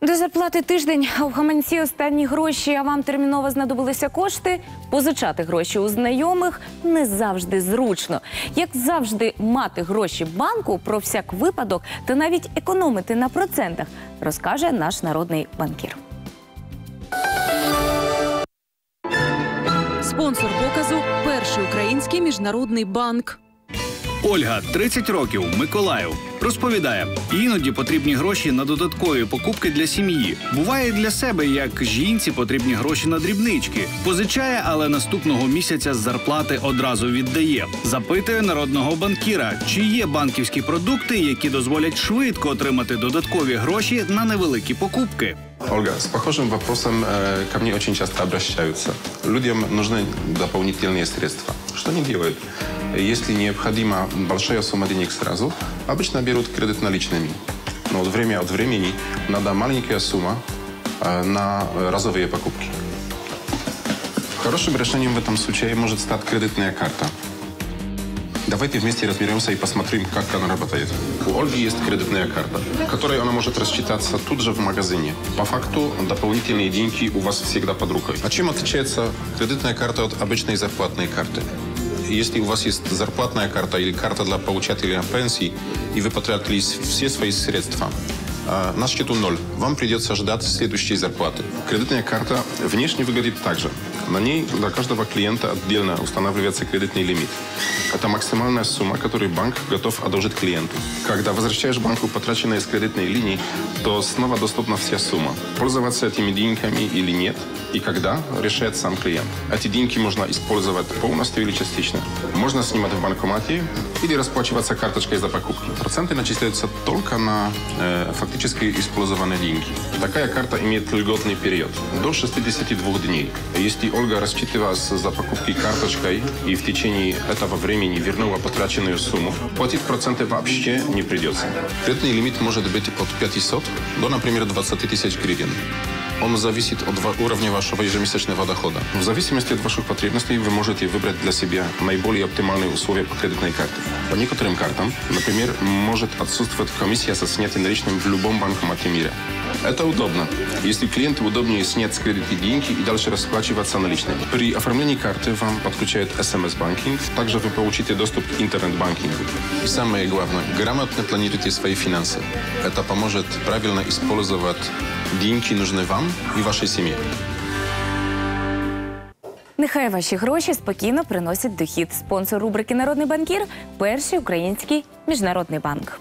До зарплати тиждень, а в гаманці останні гроші, а вам терміново знадобилися кошти. Позичати гроші у знайомих не завжди зручно. Як завжди, мати гроші банку про всяк випадок та навіть економити на процентах, розкаже наш народний банкір. Спонсор показу перший український міжнародний банк. Ольга, 30 років, Миколаїв, розповідає, іноді потрібні гроші на додаткові покупки для сім'ї. Буває і для себе, як жінці потрібні гроші на дрібнички. Позичає, але наступного місяця з зарплати одразу віддає. Запитує народного банкіра, чи є банківські продукти, які дозволять швидко отримати додаткові гроші на невеликі покупки. Ольга, с похожим вопросом э, ко мне очень часто обращаются. Людям нужны дополнительные средства. Что они делают? Если необходима большая сумма денег сразу, обычно берут кредит наличными. Но от время от времени надо маленькая сумма э, на э, разовые покупки. Хорошим решением в этом случае может стать кредитная карта. Давайте вместе разберемся и посмотрим, как она работает. У Ольги есть кредитная карта, которой она может рассчитаться тут же в магазине. По факту дополнительные деньги у вас всегда под рукой. А чем отличается кредитная карта от обычной зарплатной карты? Если у вас есть зарплатная карта или карта для получателя пенсий, и вы потратили все свои средства, а, на счету ноль. Вам придется ждать следующей зарплаты. Кредитная карта внешне выглядит так же. На ней для каждого клиента отдельно устанавливается кредитный лимит. Это максимальная сумма, которую банк готов одолжить клиенту. Когда возвращаешь банку потраченные с кредитной линии, то снова доступна вся сумма. Пользоваться этими деньгами или нет, и когда, решает сам клиент. Эти деньги можно использовать полностью или частично. Можно снимать в банкомате или расплачиваться карточкой за покупки. Проценты начисляются только на э, фактически использованные деньги. Такая карта имеет льготный период до 62 дней. Если Ольга рассчитывалась за покупки карточкой и в течение этого времени вернула потраченную сумму, платить проценты вообще не придется. Кредитный лимит может быть от 500 до, например, 20 тысяч гривен. Он зависит от уровня вашего ежемесячного дохода. В зависимости от ваших потребностей вы можете выбрать для себя наиболее оптимальные условия по кредитной карте. По некоторым картам, например, может отсутствовать комиссия со снятием наличным в любом банкомате мира. Это удобно, если клиенту удобнее снять с кредита деньги и дальше расплачиваться наличными. При оформлении карты вам подключают смс-банкинг, также вы получите доступ к интернет-банкингу. И самое главное, грамотно планируйте свои финансы. Это поможет правильно использовать деньги, нужны вам и вашей семье. Нехай ваші гроші спокійно приносять дохід. Спонсор рубрики Народний банкір перший український міжнародний банк.